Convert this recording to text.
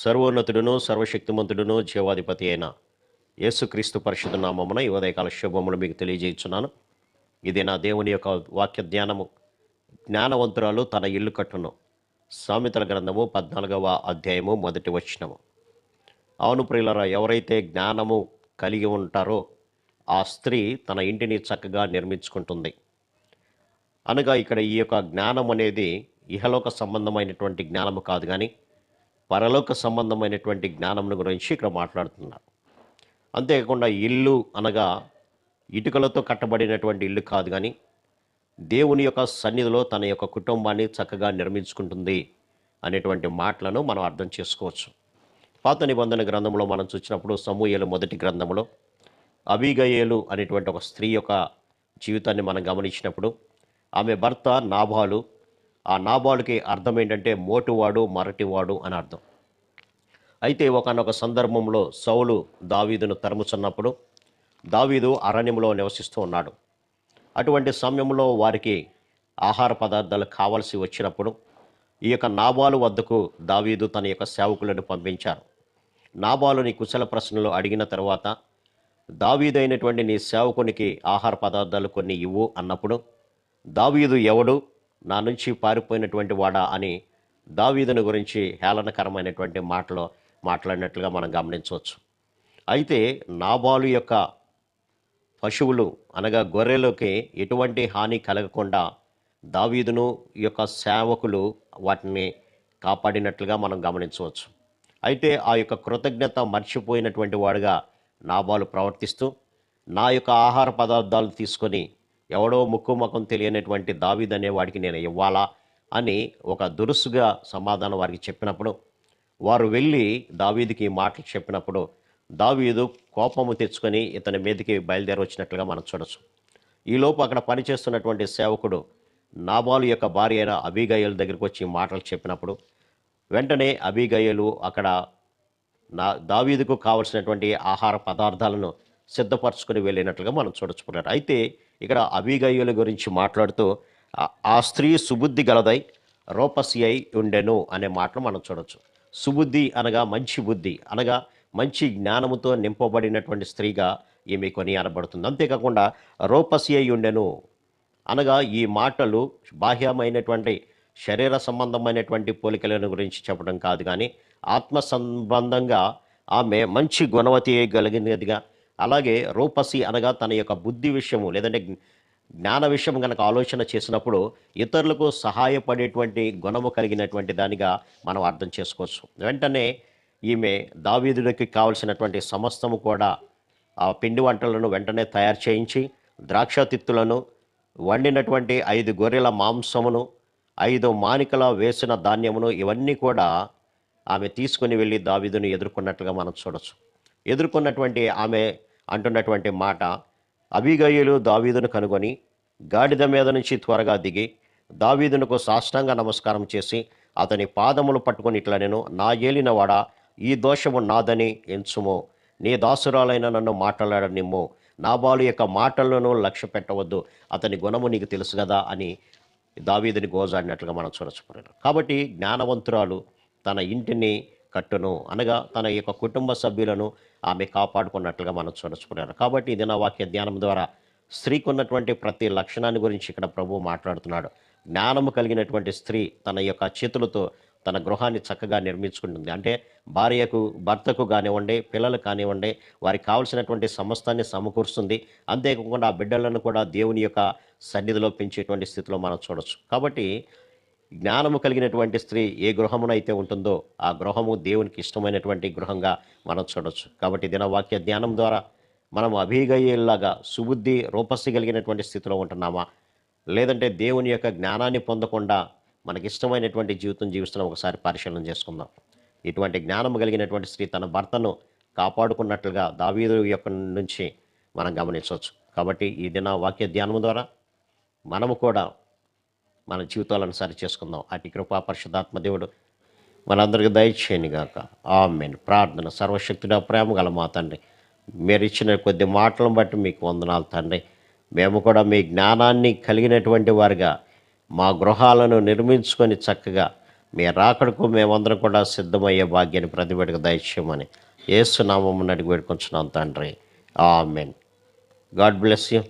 సర్వోన్నతుడును సర్వశక్తిమంతుడును జీవాధిపతి అయిన యేసుక్రీస్తు పరిషత్ నామమున ఈ ఉదయకాల శుభములు మీకు తెలియజేస్తున్నాను ఇది నా దేవుని యొక్క వాక్య ధ్యానము. జ్ఞానవంతురాలు తన ఇల్లు కట్టును. సామెతల గ్రంథము పద్నాలుగవ అధ్యాయము మొదటి వచనము. అవును ప్రియులరా ఎవరైతే జ్ఞానము కలిగి ఉంటారో ఆ స్త్రీ తన ఇంటిని చక్కగా నిర్మించుకుంటుంది. అనగా ఇక్కడ ఈ యొక్క జ్ఞానం అనేది ఇహలోక సంబంధమైనటువంటి జ్ఞానము కాదు కానీ పరలోక సంబంధమైనటువంటి జ్ఞానం గురించి ఇక్కడ మాట్లాడుతున్నారు. అంతేకాకుండా ఇల్లు అనగా ఇటుకలతో కట్టబడినటువంటి ఇల్లు కాదు కానీ దేవుని యొక్క సన్నిధిలో తన యొక్క కుటుంబాన్ని చక్కగా నిర్మించుకుంటుంది అనేటువంటి మాటలను మనం అర్థం చేసుకోవచ్చు. పాత నిబంధన గ్రంథంలో మనం చూసినప్పుడు సమూహలు మొదటి గ్రంథంలో అబిగయేలు అనేటువంటి ఒక స్త్రీ యొక్క జీవితాన్ని మనం గమనించినప్పుడు ఆమె భర్త నాభాలు ఆ నాభాలుకి అర్థం ఏంటంటే మోటువాడు మరటివాడు అని అర్థం. అయితే ఒకనొక సందర్భంలో సౌలు దావీదును తరుముచున్నప్పుడు దావీదు అరణ్యంలో నివసిస్తూ ఉన్నాడు. అటువంటి సమయంలో వారికి ఆహార పదార్థాలు కావాల్సి వచ్చినప్పుడు ఈ యొక్క నాబాలు వద్దకు దావీదు తన యొక్క సేవకులను పంపించారు. నాబాలుని కుశల ప్రశ్నలు అడిగిన తర్వాత దావీదైనటువంటి నీ సేవకునికి ఆహార పదార్థాలు కొన్ని ఇవ్వు అన్నప్పుడు దావీదు ఎవడు? నా నుంచి పారిపోయినటువంటి వాడా అని దావీదుని గురించి హేళనకరమైనటువంటి మాటలు మాట్లాడినట్లుగా మనం గమనించవచ్చు. అయితే నాబాలు యొక్క పశువులు అనగా గొర్రెలకి ఎటువంటి హాని కలగకుండా దావీదును ఈ యొక్క సేవకులు వాటిని కాపాడినట్లుగా మనం గమనించవచ్చు. అయితే ఆ యొక్క కృతజ్ఞత మర్చిపోయినటువంటి వాడుగా నాబాలు ప్రవర్తిస్తూ నా యొక్క ఆహార పదార్థాలు తీసుకొని ఎవడో ముక్కు ముఖం తెలియనటువంటి దావీద్ అనే వాడికి నేను ఇవ్వాలా అని ఒక దురుసుగా సమాధానం వారికి చెప్పినప్పుడు వారు వెళ్ళి దావీదుకి మాటలు చెప్పినప్పుడు దావీదు కోపము తెచ్చుకొని ఇతని మీదకి బయలుదేరి వచ్చినట్లుగా మనం చూడొచ్చు. ఈలోపు అక్కడ పనిచేస్తున్నటువంటి సేవకుడు నాబాలు యొక్క భార్య అయిన అబీగయ్యల దగ్గరికి వచ్చి మాటలు చెప్పినప్పుడు వెంటనే అబీగయ్యలు అక్కడ నా దావీదుకు కావలసినటువంటి ఆహార పదార్థాలను సిద్ధపరచుకొని వెళ్ళినట్లుగా మనం చూడొచ్చు. అయితే ఇక్కడ అబీగయ్యుల గురించి మాట్లాడుతూ ఆ స్త్రీ సుబుద్ధి గలదై రోపసి అయి ఉండెను అనే మాటను మనం చూడొచ్చు. సుబుద్ధి అనగా మంచి బుద్ధి అనగా మంచి జ్ఞానముతో నింపబడినటువంటి స్త్రీగా ఈమె కొని అనబడుతుంది అంతేకాకుండా రోపసి అయి ఉండెను అనగా ఈ మాటలు బాహ్యమైనటువంటి శరీర సంబంధమైనటువంటి పోలికలను గురించి చెప్పడం కాదు కానీ ఆత్మ సంబంధంగా ఆమె మంచి గుణవతి కలిగినదిగా అలాగే రూపసి అనగా తన యొక్క బుద్ధి విషయము లేదంటే జ్ఞాన విషయం కనుక ఆలోచన చేసినప్పుడు ఇతరులకు సహాయపడేటువంటి గుణము కలిగినటువంటి దానిగా మనం అర్థం చేసుకోవచ్చు. వెంటనే ఈమె దావీదుడికి కావలసినటువంటి సమస్తము కూడా ఆ పిండి వంటలను వెంటనే తయారు చేయించి ద్రాక్ష తిత్తులను వండినటువంటి ఐదు గొర్రెల మాంసమును ఐదు మానికల వేసిన ధాన్యమును ఇవన్నీ కూడా ఆమె తీసుకుని వెళ్ళి దావీదును ఎదుర్కొన్నట్లుగా మనం చూడొచ్చు. ఎదుర్కొన్నటువంటి ఆమె అంటున్నటువంటి మాట అభిగయులు దావీదును కనుగొని గాడిద మీద నుంచి త్వరగా దిగి దావీదునకు సాష్టాంగ నమస్కారం చేసి అతని పాదములు పట్టుకొని ఇట్లా నేను నా ఏలినవాడా ఈ దోషము నాదని ఎంచుము. నీ దాసురాలైన నన్ను మాట్లాడనిమ్ము. నాబాలు యొక్క మాటలను లక్ష్య పెట్టవద్దు. అతని గుణము నీకు తెలుసు కదా అని దావీదుని గోజాడినట్లుగా మనం చూడచుకున్నాడు కాబట్టి జ్ఞానవంతురాలు తన ఇంటిని కట్టును అనగా తన యొక్క కుటుంబ సభ్యులను ఆమె కాపాడుకున్నట్లుగా మనం చూడచుకున్నారు కాబట్టి ఇది నా వాక్య ధ్యానం ద్వారా స్త్రీకున్నటువంటి ప్రతి లక్షణాన్ని గురించి ఇక్కడ ప్రభు మాట్లాడుతున్నాడు. జ్ఞానము కలిగినటువంటి స్త్రీ తన యొక్క చేతులతో తన గృహాన్ని చక్కగా నిర్మించుకుంటుంది. అంటే భార్యకు భర్తకు కానివ్వండి పిల్లలు కానివ్వండి వారికి కావలసినటువంటి సమస్తాన్ని సమకూరుస్తుంది. అంతేకాకుండా ఆ బిడ్డలను కూడా దేవుని యొక్క సన్నిధిలో పెంచేటువంటి స్థితిలో మనం చూడొచ్చు. కాబట్టి జ్ఞానము కలిగినటువంటి స్త్రీ ఏ గృహమున అయితే ఉంటుందో ఆ గృహము దేవునికి ఇష్టమైనటువంటి గృహంగా మనం చూడొచ్చు. కాబట్టి దిన వాక్య ధ్యానం ద్వారా మనం అభిగయ్యేలాగా సుబుద్ధి రూపస్సి కలిగినటువంటి స్థితిలో ఉంటున్నామా? లేదంటే దేవుని యొక్క జ్ఞానాన్ని పొందకుండా మనకి ఇష్టమైనటువంటి జీవితం జీవిస్తున్న ఒకసారి పరిశీలన చేసుకుందాం. ఇటువంటి జ్ఞానం కలిగినటువంటి స్త్రీ తన భర్తను కాపాడుకున్నట్లుగా దావీదు యొక్క నుంచి మనం గమనించవచ్చు. కాబట్టి ఈ దిన వాక్య ధ్యానం ద్వారా మనము కూడా మన జీవితాలను సరి చేసుకుందాం. అటు కృపా పరిశుధాత్మ దేవుడు మనందరికీ దయచేయని గాక. ఆమెన్. ప్రార్థన సర్వశక్తుడ ప్రేమ గల మా తండ్రి. మీరు ఇచ్చిన కొద్ది మాటలను బట్టి మీకు వందనాలు తండ్రి. మేము కూడా మీ జ్ఞానాన్ని కలిగినటువంటి వారిగా మా గృహాలను నిర్మించుకొని చక్కగా మీ రాకడకు మేమందరం కూడా సిద్ధమయ్యే భాగ్యాన్ని ప్రతి దయచేయమని ఏసునామం అడిగి పెట్టుకుంటున్నాం తండ్రి. ఆమెన్. God bless you.